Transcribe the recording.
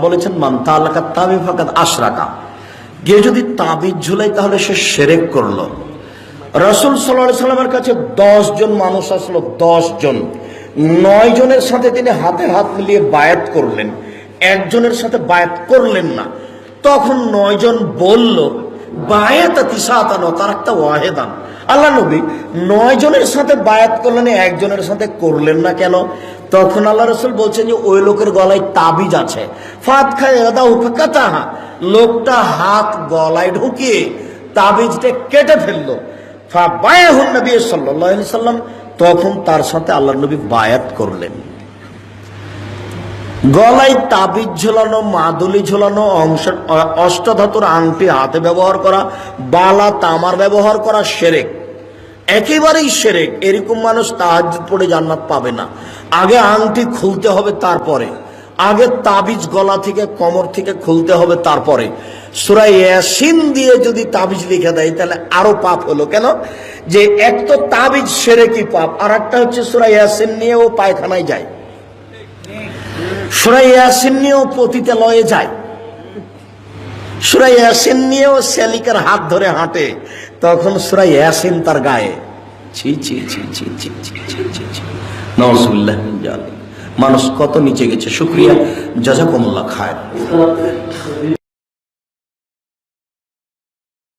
বলেছেন তাবি আশরাকা। যদি তাবিজ ঝুলাই, তাহলে সে সেরেক করল। রসুল সাল্লামের কাছে দশ জন মানুষ আসলো, দশ জন। নয় জনের সাথে তিনি হাতে হাত মিলিয়ে বায়াত করলেন। একজনের সাথে বায়াত করলেন না। তখন নয় জন বলল আল্লাহ নবী নয় জনের সাথে বায়াত করলেন, একজনের সাথে করলেন না কেন? তখন আল্লাহ রসুল বলছেন যে, ওই লোকের গলায় তাবিজ আছে। ফাত খায় লোকটা হাত গলায় ঢুকিয়ে তাবিজটা কেটে ফেলল। সাল্লাম, তখন তার সাথে আল্লাহ নবী বায়াত করলেন। গলায় তাবিজ ঝোলানো, মাদুলি ঝোলানো, অংশ, অষ্টধাতুর আংটি হাতে ব্যবহার করা, বালা, তামার ব্যবহার করা সেরেক। একেবারেই সেরেক, এরকম মানুষ তাহাজ্জুদ পড়ে জান্নাত পাবে না। আগে আংটি খুলতে হবে তারপরে। আগে তাবিজ গলা থেকে, কমর থেকে খুলতে হবে তারপরে। সুরাই ইয়াসিন দিয়ে যদি তাবিজ লিখে দেয়, তাহলে আরও পাপ হলো। কেন? যে এক তো তাবিজ সেরে কি পাপ আর একটা হচ্ছে সুরাই ইয়াসিন নিয়ে ও পায়খানায় যায়। সুরাই ইয়াসিন নিয়েও পতিতে লয়ে যায়। সুরাই ইয়াসিন নিয়েও শ্যালিকার হাত ধরে হাঁটে। তখন সুরাই ইয়াসিন তার গায়ে, ছি ছি ছি ছি ছি ছি ছি ছি ছি নজরুল্লাহ মানুষ কত নিচে গেছে, শুক্রিয়া। জাজাকুমুল্লাহ খায়